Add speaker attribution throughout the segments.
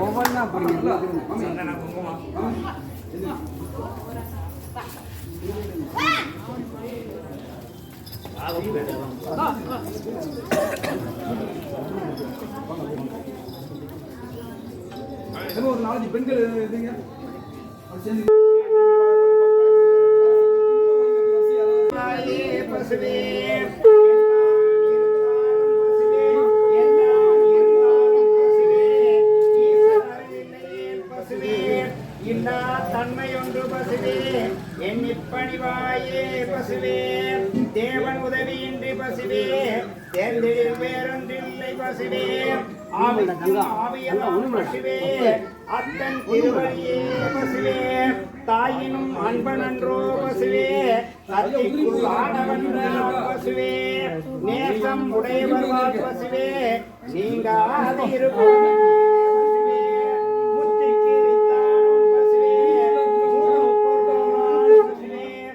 Speaker 1: ஒவ்வொன்றா பிடிங்க ஒரு நாலஞ்சு பெண்கள் இதுங்க
Speaker 2: இல்லா தன்மையொன்று பசுவே. எண்ணிப்பணிவாயே பசுவே. தேவன் உதவியின்றி பசுவே. தேர்ந்தெழில் வேறொன்றில்லை பசுவே. அத்தன் திருவழியே பசுவே. தாயினும் அன்பனன்றோ பசுவே. சத்திக்குள் ஆடவன் பசுவே. நேசம் உடையவர் பசுவே. நீங்காது இருப்போம் பசுவே முத்திக்கு வித்தானும் பசுவே மூலப்பொருளால் பசுவே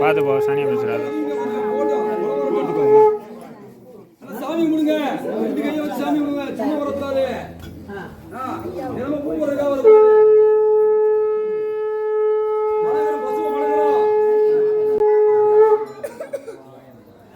Speaker 3: பார்த்து போ சனி பேசுகிறாரு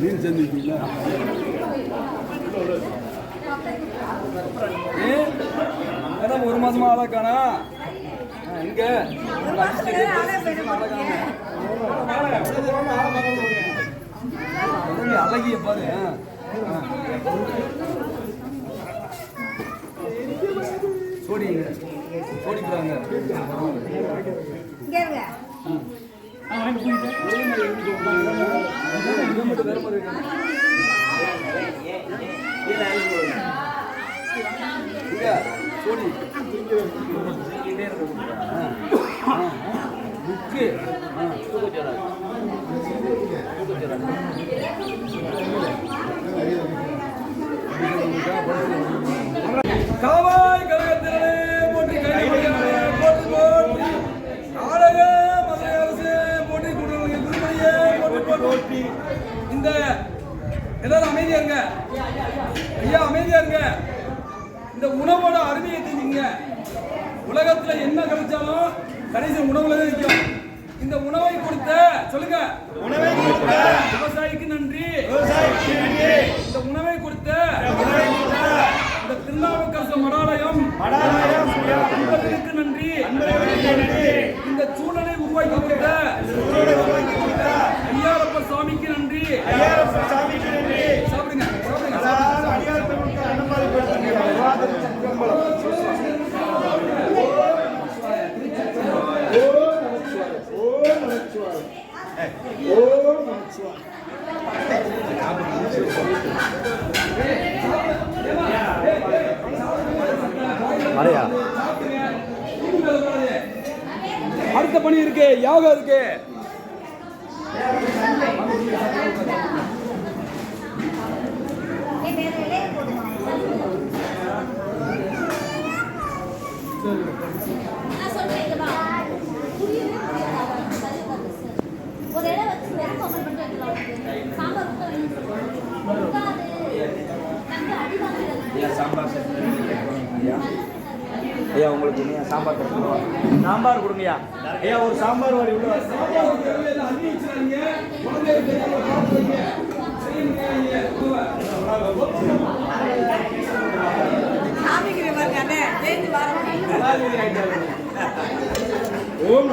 Speaker 1: நீர் சேர்ந்துருக்கீங்களா மேடம் ஒரு மாசமா ஆளா காணா? எங்க அழகிய பாரு. சோடிங்க சோடிக்கிறாங்க இவன் இந்த உணவோட அருமையை தெரிஞ்சுங்க. உலகத்துல என்ன கிடைச்சாலும் கடைசி உணவுல தான் இந்த உணவை கொடுத்த சொல்லுங்க. உணவை கொடுத்த விவசாயிக்கு நன்றி. விவசாயிக்கு நன்றி. இந்த உணவை கொடுத்த இந்த திருநாவுக்கரசு மடாலயம் மடாலயம். நன்றி. இந்த சூழலை உருவாக்கி கொடுத்த ಯಾವ್ದು
Speaker 4: ಅದಕ್ಕೆ ஐயா உங்களுக்கு நீங்க சாம்பார் கொடுக்கணும் சாம்பார் கொடுங்கய்யா. ஐயா ஒரு சாம்பார் வடி உள்ள ஓம்.